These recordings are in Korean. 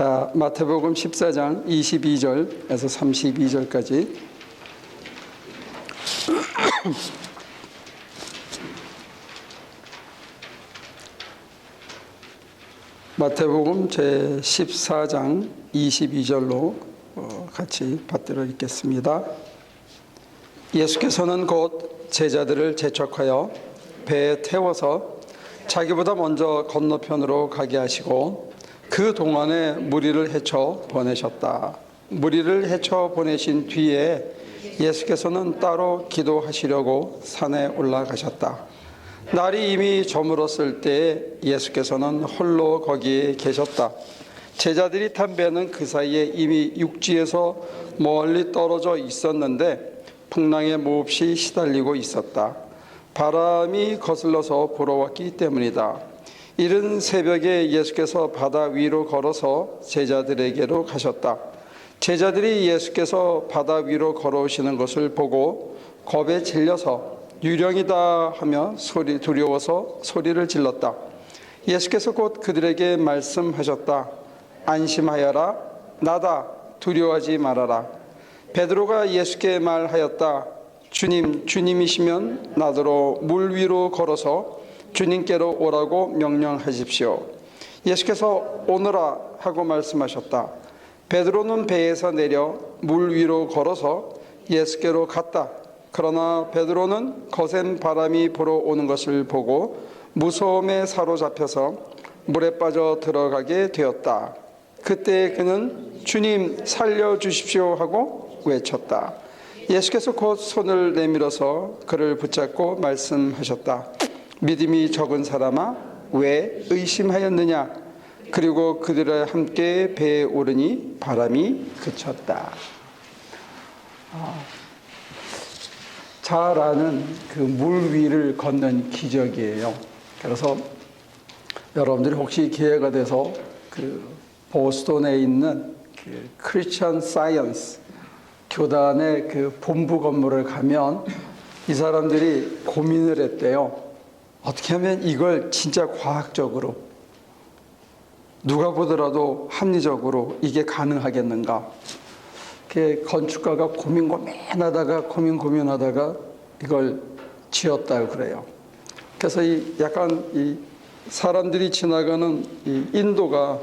자, 마태복음 14장 22절에서 32절까지 마태복음 제 14장 22절로 어, 같이 받들어 읽겠습니다. 예수께서는 곧 제자들을 재촉하여 배에 태워서 자기보다 먼저 건너편으로 가게 하시고 그 동안에 무리를 헤쳐 보내셨다. 무리를 헤쳐 보내신 뒤에 예수께서는 따로 기도하시려고 산에 올라가셨다. 날이 이미 저물었을 때 예수께서는 홀로 거기에 계셨다. 제자들이 탄 배는 그 사이에 이미 육지에서 멀리 떨어져 있었는데 풍랑에 몹시 시달리고 있었다. 바람이 거슬러서 불어왔기 때문이다. 이른 새벽에 예수께서 바다 위로 걸어서 제자들에게로 가셨다. 제자들이 예수께서 바다 위로 걸어오시는 것을 보고 겁에 질려서 유령이다 하며 소리 두려워서 소리를 질렀다. 예수께서 곧 그들에게 말씀하셨다. 안심하여라. 나다. 두려워하지 말아라. 베드로가 예수께 말하였다. 주님, 주님이시면 나더러 물 위로 걸어서 주님께로 오라고 명령하십시오. 예수께서 오너라 하고 말씀하셨다. 베드로는 배에서 내려 물 위로 걸어서 예수께로 갔다. 그러나 베드로는 거센 바람이 불어오는 것을 보고 무서움에 사로잡혀서 물에 빠져 들어가게 되었다. 그때 그는 주님 살려 주십시오 하고 외쳤다. 예수께서 곧 손을 내밀어서 그를 붙잡고 말씀하셨다. 믿음이 적은 사람아 왜 의심하였느냐? 그리고 그들과 함께 배에 오르니 바람이 그쳤다. 잘 아는 그 물 위를 걷는 기적이에요. 그래서 여러분들이 혹시 기회가 돼서 그 보스턴에 있는 그 크리스천 사이언스 교단의 그 본부 건물을 가면 이 사람들이 고민을 했대요. 어떻게 하면 이걸 진짜 과학적으로 누가 보더라도 합리적으로 이게 가능하겠는가? 그 건축가가 고민 고민하다가 고민 고민하다가 이걸 지었다고 그래요. 그래서 이 약간 이 사람들이 지나가는 이 인도가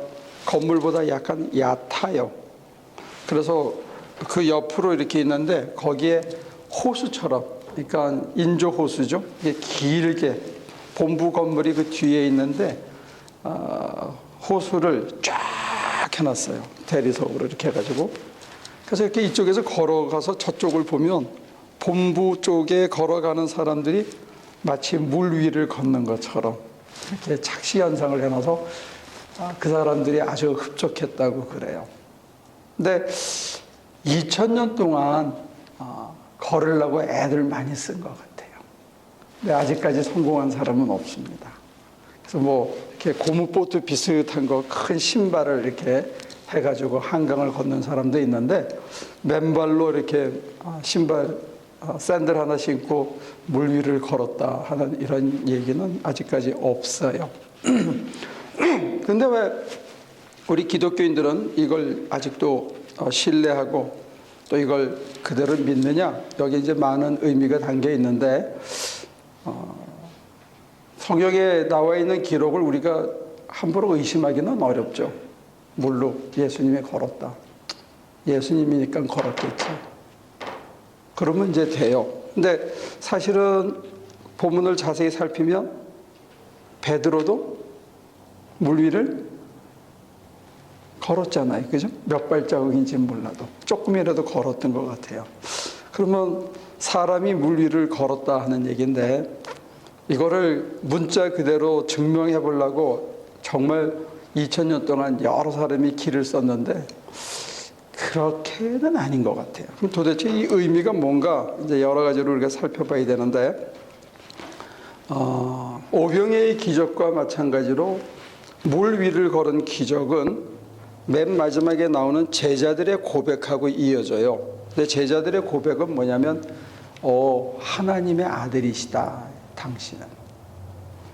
건물보다 약간 얕아요. 그래서 그 옆으로 이렇게 있는데 거기에 호수처럼 그러니까 인조 호수죠. 이게 길게 본부 건물이 그 뒤에 있는데 어, 호수를 쫙 해놨어요. 대리석으로 이렇게 해가지고 그래서 이렇게 이쪽에서 걸어가서 저쪽을 보면 본부 쪽에 걸어가는 사람들이 마치 물 위를 걷는 것처럼 이렇게 착시 현상을 해놔서 아, 그 사람들이 아주 흡족했다고 그래요. 근데 2000년 동안 아, 걸으려고 애들 많이 쓴 것 같아요. 근데 아직까지 성공한 사람은 없습니다. 그래서 뭐 이렇게 고무보트 비슷한 거 큰 신발을 이렇게 해가지고 한강을 걷는 사람도 있는데 맨발로 이렇게 아, 신발 아, 샌들 하나 신고 물 위를 걸었다 하는 이런 얘기는 아직까지 없어요. 근데 왜 우리 기독교인들은 이걸 아직도 어, 신뢰하고 또 이걸 그대로 믿느냐? 여기 이제 많은 의미가 담겨 있는데 어, 성경에 나와 있는 기록을 우리가 함부로 의심하기는 어렵죠. 물로 예수님이 걸었다. 예수님이니까 걸었겠지. 그러면 이제 돼요. 근데 사실은 본문을 자세히 살피면 베드로도 물 위를 걸었잖아요. 그죠? 몇 발자국인지 몰라도 조금이라도 걸었던 것 같아요. 그러면 사람이 물 위를 걸었다 하는 얘기인데 이거를 문자 그대로 증명해 보려고 정말 2000년 동안 여러 사람이 길을 썼는데 그렇게는 아닌 것 같아요. 그럼 도대체 이 의미가 뭔가 이제 여러 가지로 우리가 살펴봐야 되는데 어, 오병의 기적과 마찬가지로 물 위를 걸은 기적은 맨 마지막에 나오는 제자들의 고백하고 이어져요. 근데 제자들의 고백은 뭐냐면 어, 하나님의 아들이시다. 당신은.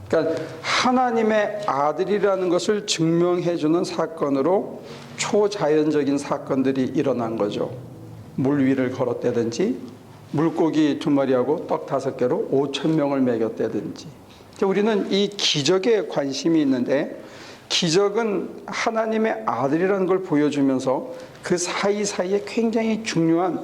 그러니까 하나님의 아들이라는 것을 증명해 주는 사건으로 초자연적인 사건들이 일어난 거죠. 물 위를 걸었다든지 물고기 두 마리하고 떡 다섯 개로 오천 명을 먹였다든지. 우리는 이 기적에 관심이 있는데 기적은 하나님의 아들이라는 걸 보여주면서 그 사이사이에 굉장히 중요한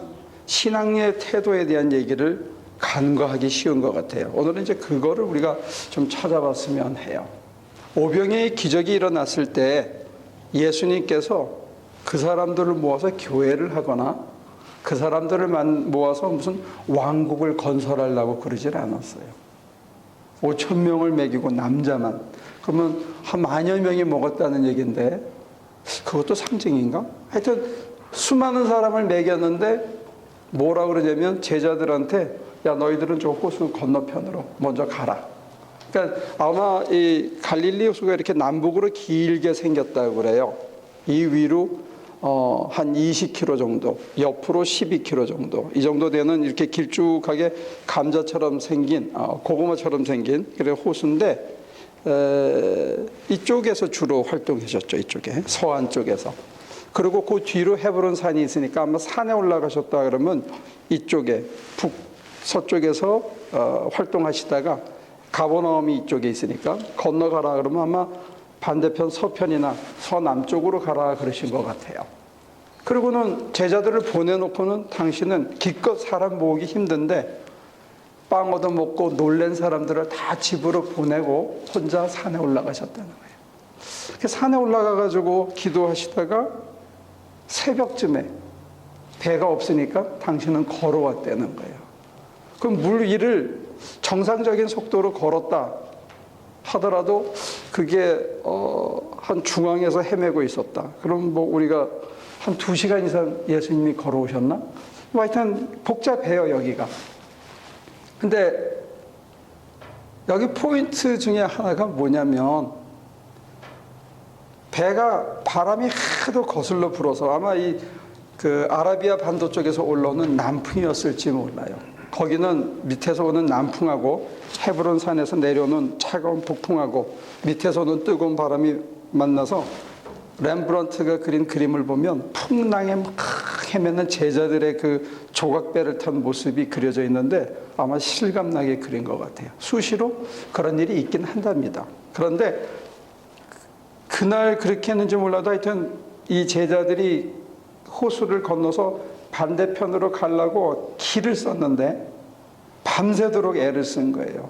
신앙의 태도에 대한 얘기를 간과하기 쉬운 것 같아요. 오늘은 이제 그거를 우리가 좀 찾아봤으면 해요. 오병의 기적이 일어났을 때 예수님께서 그 사람들을 모아서 교회를 하거나 그 사람들을 만- 모아서 무슨 왕국을 건설하려고 그러질 않았어요. 5천 명을 먹이고 남자만 그러면 한 만여 명이 먹었다는 얘기인데 그것도 상징인가? 하여튼 수많은 사람을 먹였는데 뭐라 그러냐면 제자들한테 야 너희들은 저 호수 건너편으로 먼저 가라. 그러니까 아마 이 갈릴리 호수가 이렇게 남북으로 길게 생겼다고 그래요. 이 위로 어, 한 20km 정도, 옆으로 12km 정도, 이 정도 되는 이렇게 길쭉하게 감자처럼 생긴, 어, 고구마처럼 생긴 그래 호수인데 에, 이쪽에서 주로 활동하셨죠. 이쪽에 서안 쪽에서. 그리고 그 뒤로 헤브론 산이 있으니까 아마 산에 올라가셨다 그러면 이쪽에 북 서쪽에서 어, 활동하시다가 가버나움이 이쪽에 있으니까 건너가라 그러면 아마 반대편 서편이나 서남쪽으로 가라 그러신 것 같아요. 그리고는 제자들을 보내놓고는 당신은 기껏 사람 모으기 힘든데 빵 얻어 먹고 놀란 사람들을 다 집으로 보내고 혼자 산에 올라가셨다는 거예요. 그 산에 올라가 가지고 기도하시다가 새벽쯤에 배가 없으니까 당신은 걸어왔다는 거예요. 그럼 물 위를 정상적인 속도로 걸었다 하더라도 그게 어, 한 중앙에서 헤매고 있었다. 그럼 뭐 우리가 한 두 시간 이상 예수님이 걸어오셨나? 뭐 하여튼 복잡해요 여기가. 근데 여기 포인트 중에 하나가 뭐냐면 배가 바람이 하도 거슬러 불어서 아마 이 그 아라비아 반도 쪽에서 올라오는 남풍이었을지 몰라요. 거기는 밑에서 오는 남풍하고 헤브론 산에서 내려오는 차가운 북풍하고 밑에서 오는 뜨거운 바람이 만나서 렘브런트가 그린 그림을 보면 풍랑에 막 헤매는 제자들의 그 조각배를 탄 모습이 그려져 있는데 아마 실감나게 그린 것 같아요. 수시로 그런 일이 있긴 한답니다. 그런데 그날 그렇게 했는지 몰라도 하여튼 이 제자들이 호수를 건너서 반대편으로 가려고 길을 썼는데 밤새도록 애를 쓴 거예요.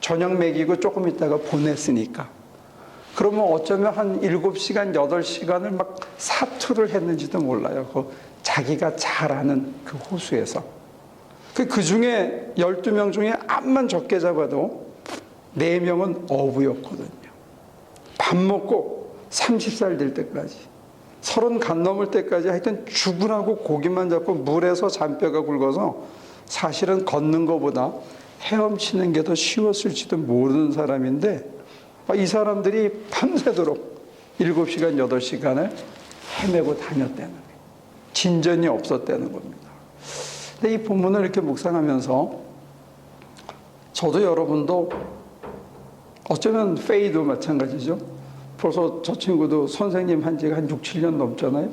저녁 먹이고 조금 있다가 보냈으니까. 그러면 어쩌면 한 7시간, 8시간을 막 사투를 했는지도 몰라요. 그 자기가 잘 아는 그 호수에서. 그, 그 중에 12명 중에 암만 적게 잡아도 4명은 어부였거든요. 밥 먹고 30살 될 때까지. 서른 간 넘을 때까지 하여튼 죽으라고 고기만 잡고 물에서 잔뼈가 굵어서 사실은 걷는 것보다 헤엄치는 게 더 쉬웠을지도 모르는 사람인데 아, 이 사람들이 밤새도록 7시간, 8시간을 헤매고 다녔다는. 진전이 없었다는 겁니다. 근데 이 본문을 이렇게 묵상하면서 저도 여러분도 어쩌면 페이도 마찬가지죠. 벌써 저 친구도 선생님 한 지가 한 6, 7년 넘잖아요.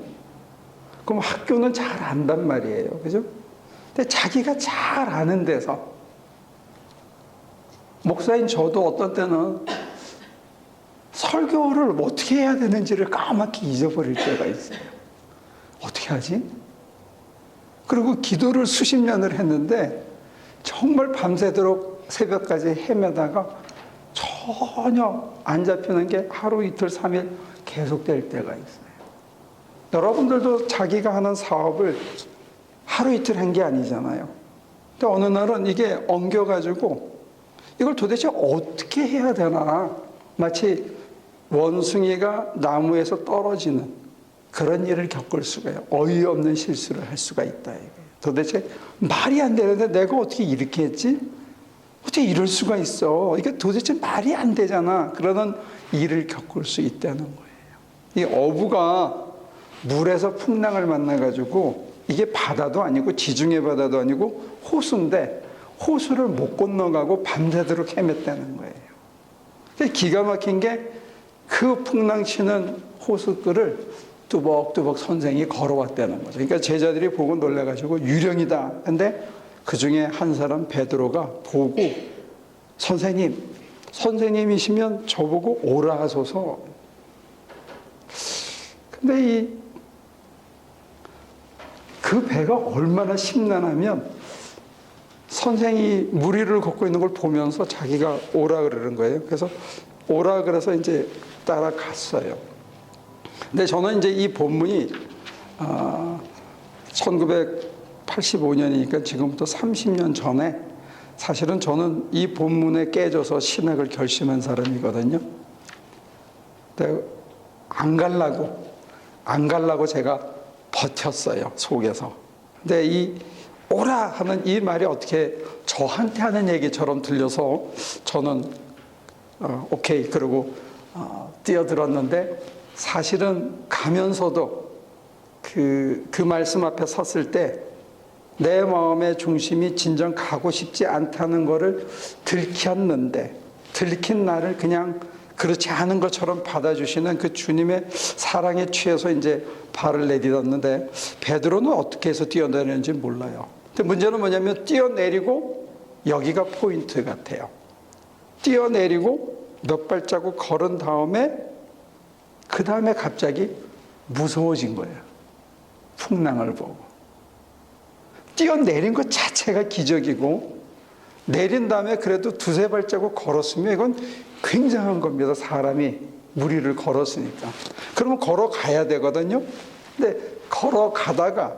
그럼 학교는 잘 안단 말이에요. 그죠? 근데 자기가 잘 아는 데서 목사인 저도 어떤 때는 설교를 어떻게 해야 되는지를 까맣게 잊어버릴 때가 있어요. 어떻게 하지? 그리고 기도를 수십 년을 했는데 정말 밤새도록 새벽까지 헤매다가 전혀 안 잡히는 게 하루 이틀 삼일 계속될 때가 있어요. 여러분들도 자기가 하는 사업을 하루 이틀 한 게 아니잖아요. 근데 어느 날은 이게 엉겨가지고 이걸 도대체 어떻게 해야 되나 마치 원숭이가 나무에서 떨어지는 그런 일을 겪을 수가 있어요. 어이없는 실수를 할 수가 있다. 도대체 말이 안 되는데 내가 어떻게 이렇게 했지? 어떻게 이럴 수가 있어? 이게 도대체 말이 안 되잖아. 그러는 일을 겪을 수 있다는 거예요. 이 어부가 물에서 풍랑을 만나가지고 이게 바다도 아니고 지중해 바다도 아니고 호수인데 호수를 못 건너가고 밤새도록 헤맸다는 거예요. 기가 막힌 게 그 풍랑 치는 호숫글을 뚜벅뚜벅 선생이 걸어왔다는 거죠. 그러니까 제자들이 보고 놀래가지고 유령이다. 근데 그 중에 한 사람 베드로가 보고 선생님, 선생님이시면 저보고 오라 하소서. 근데 이 그 배가 얼마나 심란하면 선생이 무리를 걷고 있는 걸 보면서 자기가 오라 그러는 거예요. 그래서 오라 그래서 이제 따라갔어요. 근데 저는 이제 이 본문이 아, 1985년이니까 지금부터 30년 전에 사실은 저는 이 본문에 깨져서 신학을 결심한 사람이거든요. 근데 안 갈라고 안 갈라고 제가 버텼어요 속에서. 근데 이 오라 하는 이 말이 어떻게 저한테 하는 얘기처럼 들려서 저는 어, 오케이 그러고 어, 뛰어들었는데 사실은 가면서도 그, 그 말씀 앞에 섰을 때 내 마음의 중심이 진정 가고 싶지 않다는 것을 들켰는데 들킨 나를 그냥 그렇지 않은 것처럼 받아주시는 그 주님의 사랑에 취해서 이제 발을 내딛었는데 베드로는 어떻게 해서 뛰어내리는지 몰라요. 근데 문제는 뭐냐면 뛰어내리고 여기가 포인트 같아요. 뛰어내리고 몇 발자국 걸은 다음에 그 다음에 갑자기 무서워진 거예요. 풍랑을 보고. 뛰어내린 것 자체가 기적이고 내린 다음에 그래도 두세 발자국 걸었으면 이건 굉장한 겁니다. 사람이 무리를 걸었으니까. 그러면 걸어가야 되거든요. 근데 걸어가다가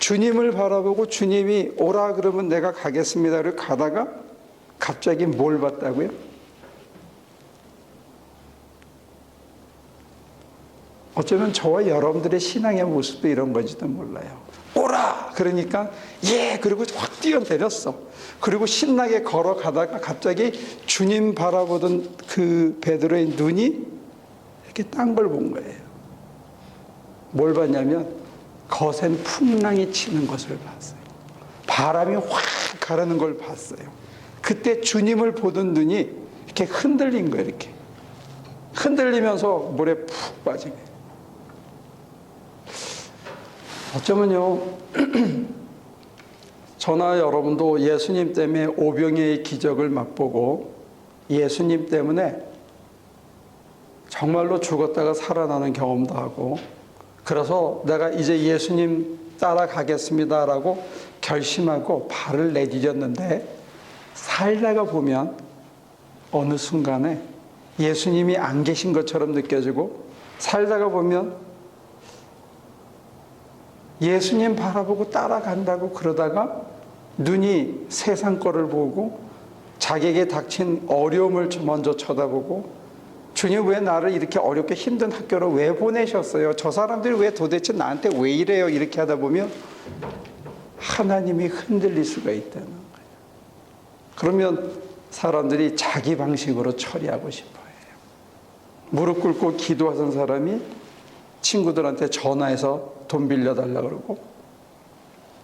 주님을 바라보고 주님이 오라 그러면 내가 가겠습니다를 가다가 갑자기 뭘 봤다고요? 어쩌면 저와 여러분들의 신앙의 모습도 이런 건지도 몰라요. 오라! 그러니까, 예! 그리고 확 뛰어내렸어. 그리고 신나게 걸어가다가 갑자기 주님 바라보던 그 베드로의 눈이 이렇게 딴 걸 본 거예요. 뭘 봤냐면, 거센 풍랑이 치는 것을 봤어요. 바람이 확 가르는 걸 봤어요. 그때 주님을 보던 눈이 이렇게 흔들린 거예요, 이렇게. 흔들리면서 물에 푹 빠진 거예요. 어쩌면요, 저나 여러분도 예수님 때문에 오병의 기적을 맛보고 예수님 때문에 정말로 죽었다가 살아나는 경험도 하고 그래서 내가 이제 예수님 따라가겠습니다라고 결심하고 발을 내디뎠는데 살다가 보면 어느 순간에 예수님이 안 계신 것처럼 느껴지고 살다가 보면 예수님 바라보고 따라간다고 그러다가 눈이 세상 거를 보고 자기에게 닥친 어려움을 먼저 쳐다보고 주님 왜 나를 이렇게 어렵게 힘든 학교로 왜 보내셨어요? 저 사람들이 왜 도대체 나한테 왜 이래요? 이렇게 하다 보면 하나님이 흔들릴 수가 있다는 거예요. 그러면 사람들이 자기 방식으로 처리하고 싶어요. 무릎 꿇고 기도하던 사람이 친구들한테 전화해서 돈 빌려달라 그러고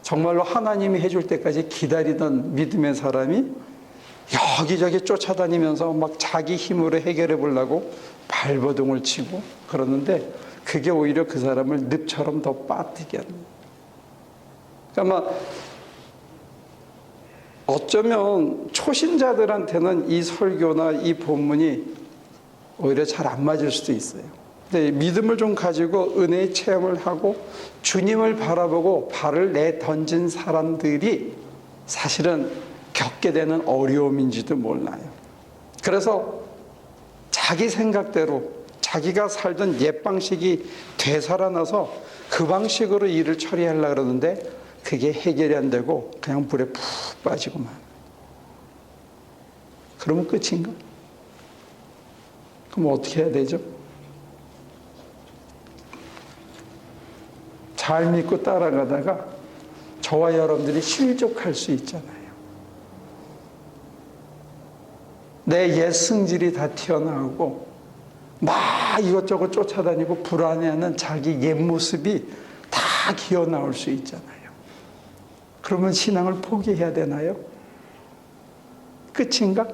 정말로 하나님이 해줄 때까지 기다리던 믿음의 사람이 여기저기 쫓아다니면서 막 자기 힘으로 해결해 보려고 발버둥을 치고 그러는데 그게 오히려 그 사람을 늪처럼 더 빠뜨게 하는 그러니까 막 어쩌면 초신자들한테는 이 설교나 이 본문이 오히려 잘 안 맞을 수도 있어요. 근데 믿음을 좀 가지고 은혜의 체험을 하고 주님을 바라보고 발을 내 던진 사람들이 사실은 겪게 되는 어려움인지도 몰라요. 그래서 자기 생각대로 자기가 살던 옛 방식이 되살아나서 그 방식으로 일을 처리하려고 그러는데 그게 해결이 안 되고 그냥 불에 푹 빠지고만. 그러면 끝인가? 그럼 어떻게 해야 되죠? 잘 믿고 따라가다가 저와 여러분들이 실족할 수 있잖아요. 내옛 승질이 다 튀어나오고 막 이것저것 쫓아다니고 불안해하는 자기 옛 모습이 다 기어 나올 수 있잖아요. 그러면 신앙을 포기해야 되나요? 끝인가?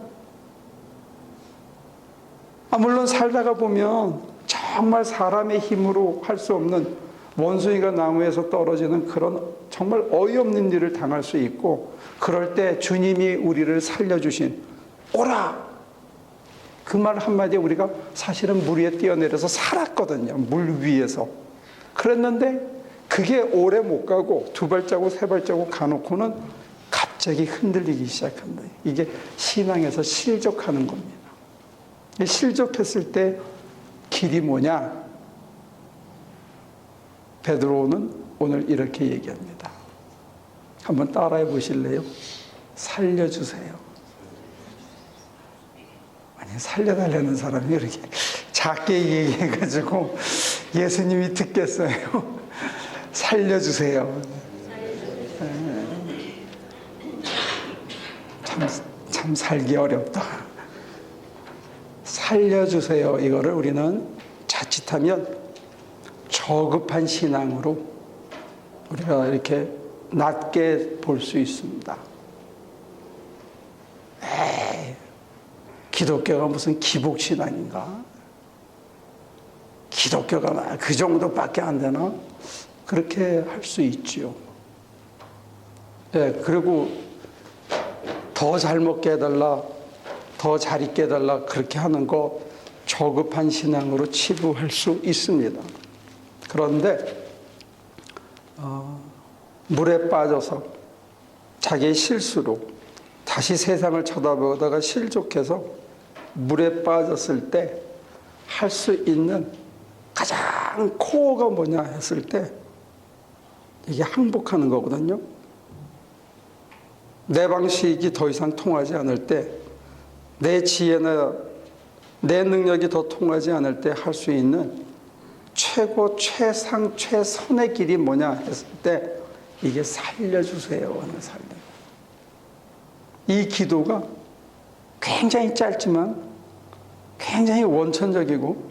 아, 물론 살다가 보면 정말 사람의 힘으로 할 수 없는 원숭이가 나무에서 떨어지는 그런 정말 어이없는 일을 당할 수 있고 그럴 때 주님이 우리를 살려주신 오라! 그 말 한마디에 우리가 사실은 물 위에 뛰어내려서 살았거든요 물 위에서. 그랬는데 그게 오래 못 가고 두 발자국 세 발자국 가놓고는 갑자기 흔들리기 시작한다. 이게 신앙에서 실족하는 겁니다. 실족했을 때 길이 뭐냐 베드로는 오늘 이렇게 얘기합니다. 한번 따라해 보실래요? 살려주세요. 아니, 살려달라는 사람이 이렇게 작게 얘기해가지고 예수님이 듣겠어요. 살려주세요. 참, 참 살기 어렵다. 살려주세요. 이거를 우리는 자칫하면 저급한 신앙으로 우리가 이렇게 낮게 볼 수 있습니다. 에이, 기독교가 무슨 기복신앙인가? 기독교가 그 정도밖에 안 되나? 그렇게 할 수 있지요. 예, 그리고 더 잘 먹게 해달라, 더 잘 있게 해달라, 그렇게 하는 거 저급한 신앙으로 치부할 수 있습니다. 그런데 어, 물에 빠져서 자기의 실수로 다시 세상을 쳐다보다가 실족해서 물에 빠졌을 때 할 수 있는 가장 코어가 뭐냐 했을 때 이게 항복하는 거거든요. 내 방식이 더 이상 통하지 않을 때, 내 지혜나 내 능력이 더 통하지 않을 때 할 수 있는 최고 최상 최선의 길이 뭐냐 했을 때 이게 살려주세요 하는 살려. 이 기도가 굉장히 짧지만 굉장히 원천적이고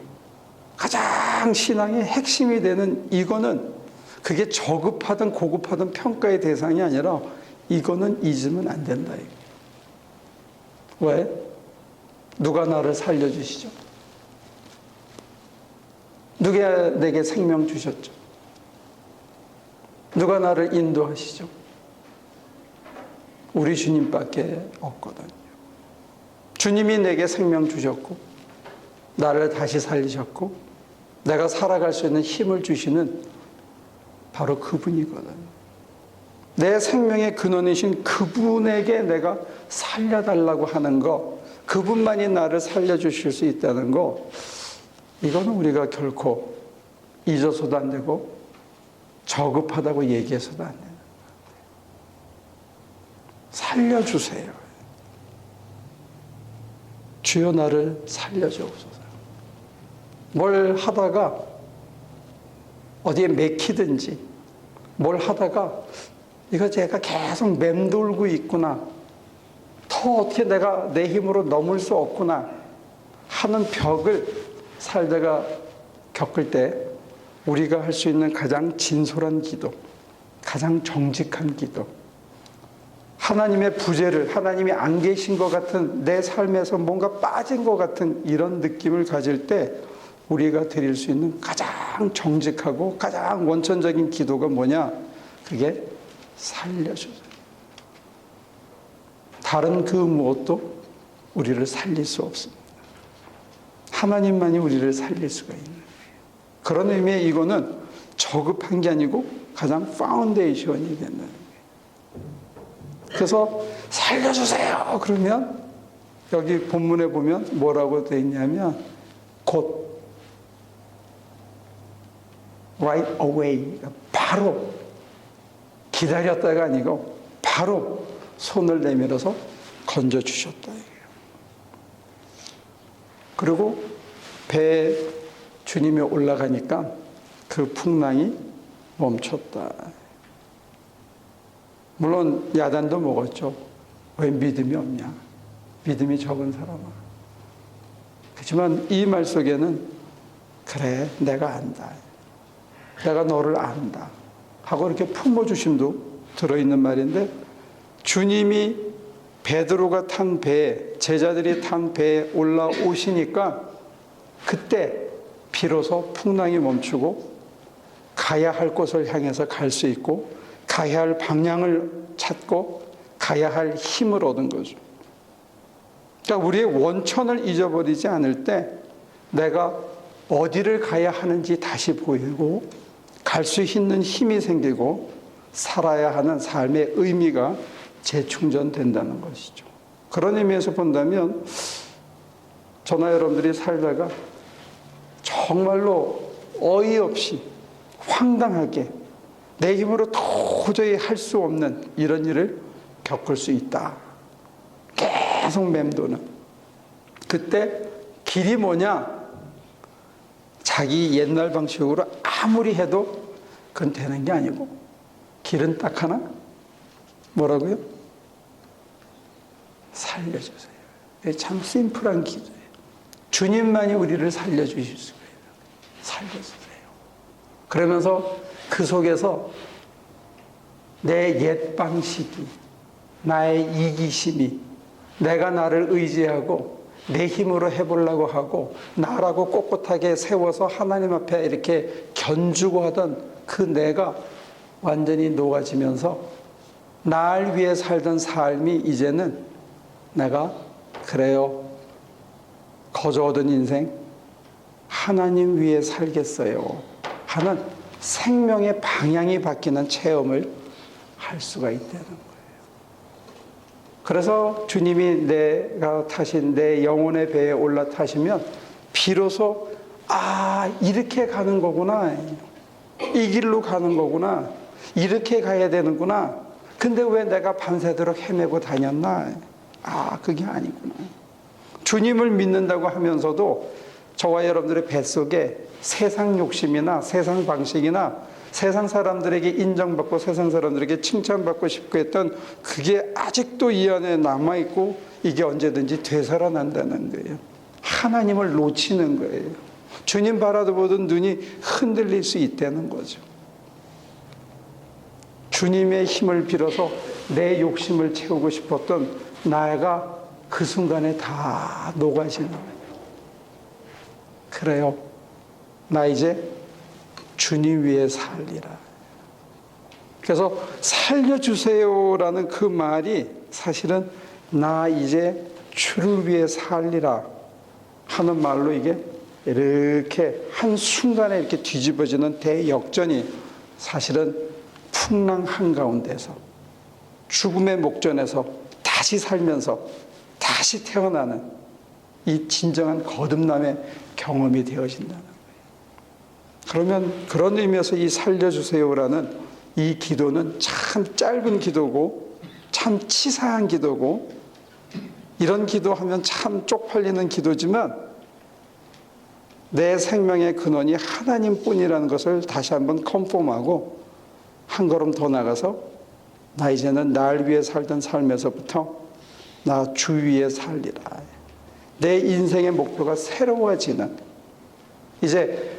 가장 신앙의 핵심이 되는 이거는 그게 저급하든 고급하든 평가의 대상이 아니라 이거는 잊으면 안 된다. 왜? 누가 나를 살려주시죠? 누가 내게 생명 주셨죠? 누가 나를 인도하시죠? 우리 주님밖에 없거든요. 주님이 내게 생명 주셨고, 나를 다시 살리셨고, 내가 살아갈 수 있는 힘을 주시는 바로 그분이거든요. 내 생명의 근원이신 그분에게 내가 살려달라고 하는 거, 그분만이 나를 살려주실 수 있다는 거, 이거는 우리가 결코 잊어서도 안 되고 저급하다고 얘기해서도 안 되는 살려주세요. 주여 나를 살려주옵소서. 뭘 하다가 어디에 맥히든지 뭘 하다가 이거 제가 계속 맴돌고 있구나. 더 어떻게 내가 내 힘으로 넘을 수 없구나 하는 벽을 살다가 겪을 때 우리가 할 수 있는 가장 진솔한 기도, 가장 정직한 기도, 하나님의 부재를 하나님이 안 계신 것 같은 내 삶에서 뭔가 빠진 것 같은 이런 느낌을 가질 때 우리가 드릴 수 있는 가장 정직하고 가장 원천적인 기도가 뭐냐? 그게 살려주세요. 다른 그 무엇도 우리를 살릴 수 없습니다. 하나님만이 우리를 살릴 수가 있는 거예요. 그런 의미에 이거는 저급한 게 아니고 가장 파운데이션이 되는 거예요. 그래서 살려주세요. 그러면 여기 본문에 보면 뭐라고 되어 있냐면 곧 right away 바로 기다렸다가 아니고 바로 손을 내밀어서 건져 주셨다. 그리고 배에 주님이 올라가니까 그 풍랑이 멈췄다. 물론 야단도 먹었죠. 왜 믿음이 없냐? 믿음이 적은 사람아. 그렇지만 이 말 속에는 그래 내가 안다. 내가 너를 안다. 하고 이렇게 품어주심도 들어있는 말인데 주님이 베드로가 탄 배에 제자들이 탄 배에 올라오시니까 그때 비로소 풍랑이 멈추고 가야 할 곳을 향해서 갈 수 있고 가야 할 방향을 찾고 가야 할 힘을 얻은 거죠. 그러니까 우리의 원천을 잊어버리지 않을 때 내가 어디를 가야 하는지 다시 보이고 갈 수 있는 힘이 생기고 살아야 하는 삶의 의미가 재충전된다는 것이죠. 그런 의미에서 본다면 저나 여러분들이 살다가 정말로 어이없이 황당하게 내 힘으로 도저히 할 수 없는 이런 일을 겪을 수 있다. 계속 맴도는. 그때 길이 뭐냐? 자기 옛날 방식으로 아무리 해도 그건 되는 게 아니고 길은 딱 하나? 뭐라고요? 살려주세요. 이게 참 심플한 기도예요. 주님만이 우리를 살려주실 수. 살려주세요. 그러면서 그 속에서 내 옛 방식이, 나의 이기심이, 내가 나를 의지하고 내 힘으로 해보려고 하고 나라고 꼿꼿하게 세워서 하나님 앞에 이렇게 견주고 하던 그 내가 완전히 녹아지면서 날 위해 살던 삶이 이제는 내가 그래요. 거저 얻은 인생 하나님 위해 살겠어요. 하는 생명의 방향이 바뀌는 체험을 할 수가 있다는 거예요. 그래서 주님이 내가 타신 내 영혼의 배에 올라타시면 비로소 아, 이렇게 가는 거구나. 이 길로 가는 거구나. 이렇게 가야 되는구나. 근데 왜 내가 밤새도록 헤매고 다녔나? 아, 그게 아니구나. 주님을 믿는다고 하면서도 저와 여러분들의 뱃속에 세상 욕심이나 세상 방식이나 세상 사람들에게 인정받고 세상 사람들에게 칭찬받고 싶고 했던 그게 아직도 이 안에 남아있고 이게 언제든지 되살아난다는 거예요. 하나님을 놓치는 거예요. 주님 바라보던 눈이 흔들릴 수 있다는 거죠. 주님의 힘을 빌어서 내 욕심을 채우고 싶었던 나가 그 순간에 다 녹아지는 거예요. 그래요. 나 이제 주님 위해 살리라. 그래서 살려주세요라는 그 말이 사실은 나 이제 주를 위해 살리라 하는 말로 이게 이렇게 한순간에 이렇게 뒤집어지는 대역전이 사실은 풍랑 한가운데서 죽음의 목전에서 다시 살면서 다시 태어나는 이 진정한 거듭남의 경험이 되어진다는 거예요. 그러면 그런 의미에서 이 살려주세요라는 이 기도는 참 짧은 기도고 참 치사한 기도고 이런 기도하면 참 쪽팔리는 기도지만 내 생명의 근원이 하나님뿐이라는 것을 다시 한번 컨펌하고 한 걸음 더 나가서 나 이제는 날 위해 살던 삶에서부터 나 주 위에 살리라. 내 인생의 목표가 새로워지는 이제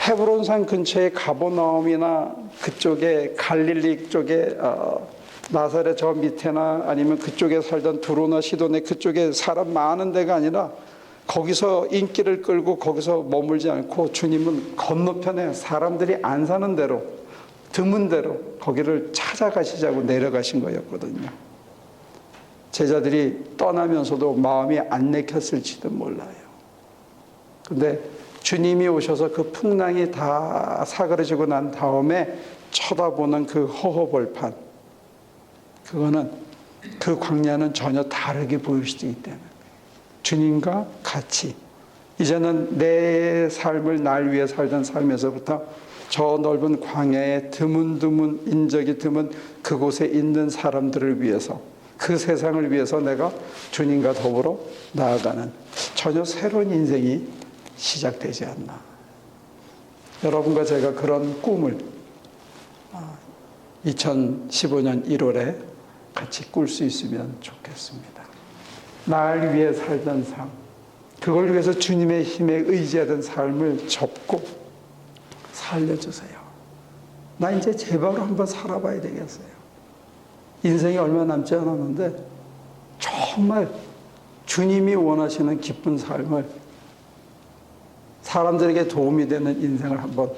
헤브론산 근처에 가보나움이나 그쪽에 갈릴리 쪽에 어, 나사렛 저 밑에나 아니면 그쪽에 살던 두로나 시도네 그쪽에 사람 많은 데가 아니라 거기서 인기를 끌고 거기서 머물지 않고 주님은 건너편에 사람들이 안 사는 대로 드문 대로 거기를 찾아가시자고 내려가신 거였거든요. 제자들이 떠나면서도 마음이 안 내켰을지도 몰라요. 근데 주님이 오셔서 그 풍랑이 다 사그러지고 난 다음에 쳐다보는 그 허허벌판. 그거는 그 광야는 전혀 다르게 보일 수도 있다는 거예요. 주님과 같이. 이제는 내 삶을 날 위해 살던 삶에서부터 저 넓은 광야에 드문드문 인적이 드문 그곳에 있는 사람들을 위해서 그 세상을 위해서 내가 주님과 더불어 나아가는 전혀 새로운 인생이 시작되지 않나. 여러분과 제가 그런 꿈을 2015년 1월에 같이 꿀 수 있으면 좋겠습니다. 날 위해 살던 삶, 그걸 위해서 주님의 힘에 의지하던 삶을 접고 살려주세요. 나 이제 제발 한번 살아봐야 되겠어요. 인생이 얼마 남지 않았는데 정말 주님이 원하시는 기쁜 삶을 사람들에게 도움이 되는 인생을 한번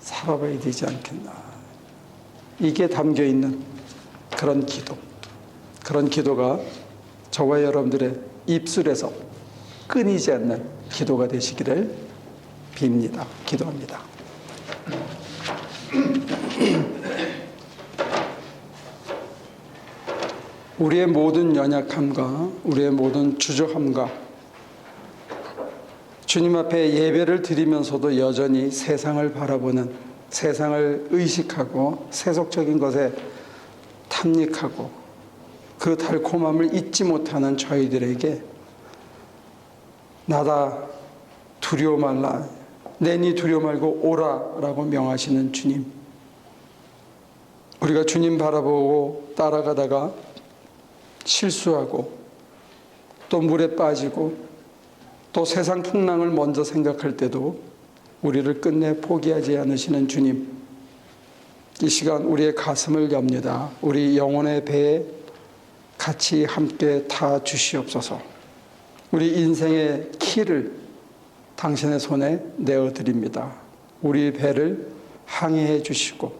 살아봐야 되지 않겠나. 이게 담겨 있는 그런 기도. 그런 기도가 저와 여러분들의 입술에서 끊이지 않는 기도가 되시기를 빕니다. 기도합니다. 우리의 모든 연약함과 우리의 모든 주저함과 주님 앞에 예배를 드리면서도 여전히 세상을 바라보는 세상을 의식하고 세속적인 것에 탐닉하고 그 달콤함을 잊지 못하는 저희들에게 나다 두려워 말라 내니 두려워 말고 오라라고 명하시는 주님. 우리가 주님 바라보고 따라가다가 실수하고 또 물에 빠지고 또 세상 풍랑을 먼저 생각할 때도 우리를 끝내 포기하지 않으시는 주님 이 시간 우리의 가슴을 엽니다. 우리 영혼의 배에 같이 함께 타 주시옵소서. 우리 인생의 키를 당신의 손에 내어 드립니다. 우리 배를 항해해 주시고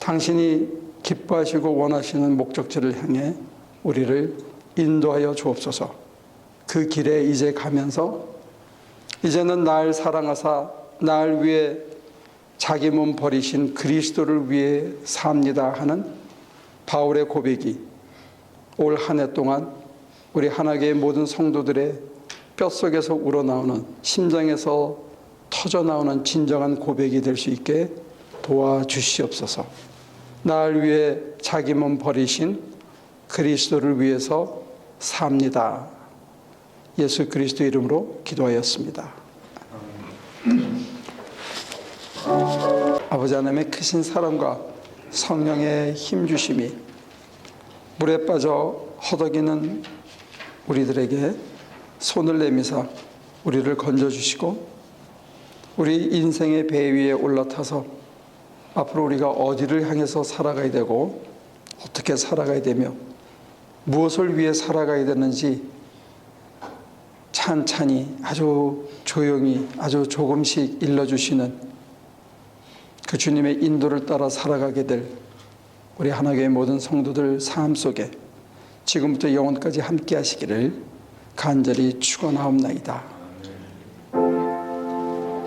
당신이 기뻐하시고 원하시는 목적지를 향해 우리를 인도하여 주옵소서. 그 길에 이제 가면서 이제는 날 사랑하사 날 위해 자기 몸 버리신 그리스도를 위해 삽니다 하는 바울의 고백이 올 한 해 동안 우리 하나교의 모든 성도들의 뼛속에서 우러나오는 심장에서 터져 나오는 진정한 고백이 될 수 있게 도와주시옵소서. 날 위해 자기 몸 버리신 그리스도를 위해서 삽니다. 예수 그리스도 이름으로 기도하였습니다. 아버지 하나님의 크신 사랑과 성령의 힘 주심이 물에 빠져 허덕이는 우리들에게 손을 내미사 우리를 건져 주시고 우리 인생의 배 위에 올라타서 앞으로 우리가 어디를 향해서 살아가야 되고 어떻게 살아가야 되며 무엇을 위해 살아가야 되는지 찬찬히 아주 조용히 아주 조금씩 일러주시는 그 주님의 인도를 따라 살아가게 될 우리 하나교의 모든 성도들 삶 속에 지금부터 영원까지 함께 하시기를 간절히 축원하옵나이다.